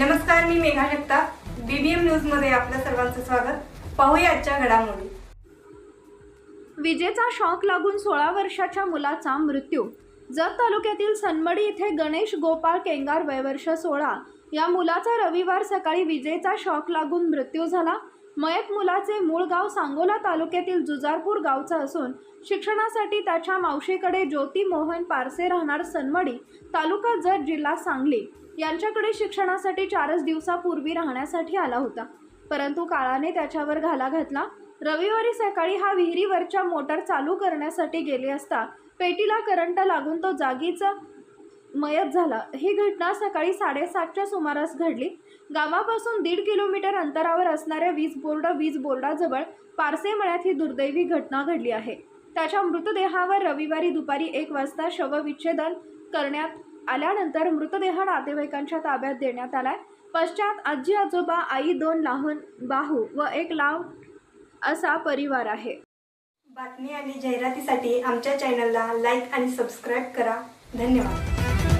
नमस्कार मी मेघा जगताप. बीबीएम न्यूजमध्ये आपल्या सर्वांचं स्वागत. पाहूया आजच्या घडामोडी. विजेचा शॉक लागून सोळा वर्षाच्या मुलाचा मृत्यू. जत तालुक्यातील सनमडी येथे गणेश गोपाळ केंगार वयवर्ष सोळा. या मुलाचा रविवार सकाळी विजेचा शॉक लागून मृत्यू झाला. मयत मुलाचे मूळ गाव सांगोला तालुक्यातील जुजारपूर गावचं असून शिक्षणासाठी त्याच्या मावशीकडे ज्योती मोहन पारसे राहणार सनमडी तालुका जत जिल्हा सांगली. यांच्याकडे शिक्षणासाठी चारच दिवसापूर्वी राहण्यासाठी आला होता. परंतु काळाने त्याच्यावर घाला घातला. रविवारी सकाळी हा विहिरीवरच्या मोटर चालू करण्यासाठी गेले असता पेटीला करंट लागून तो जागीच मयत झाला. ही घटना सकाळी साडेसातच्या सुमारास घडली. गावापासून दीड किलोमीटर अंतरावर असणाऱ्या वीज बोर्ड वीज बोर्डाजवळ पारसे मळ्यात ही दुर्दैवी घटना घडली आहे. त्याच्या मृतदेहावर रविवारी दुपारी एक वाजता शवविच्छेदन करण्यात आल्यानंतर मृतदेह नातेवाईकांच्या ताब्यात देण्यात आलाय. पश्चात आजी आजोबा आई दोन लहान बाहू व एक लाव असा परिवार आहे. बातमी आणि जाहिरातीसाठी आमच्या चॅनलला लाईक आणि सबस्क्राईब करा. धन्यवाद.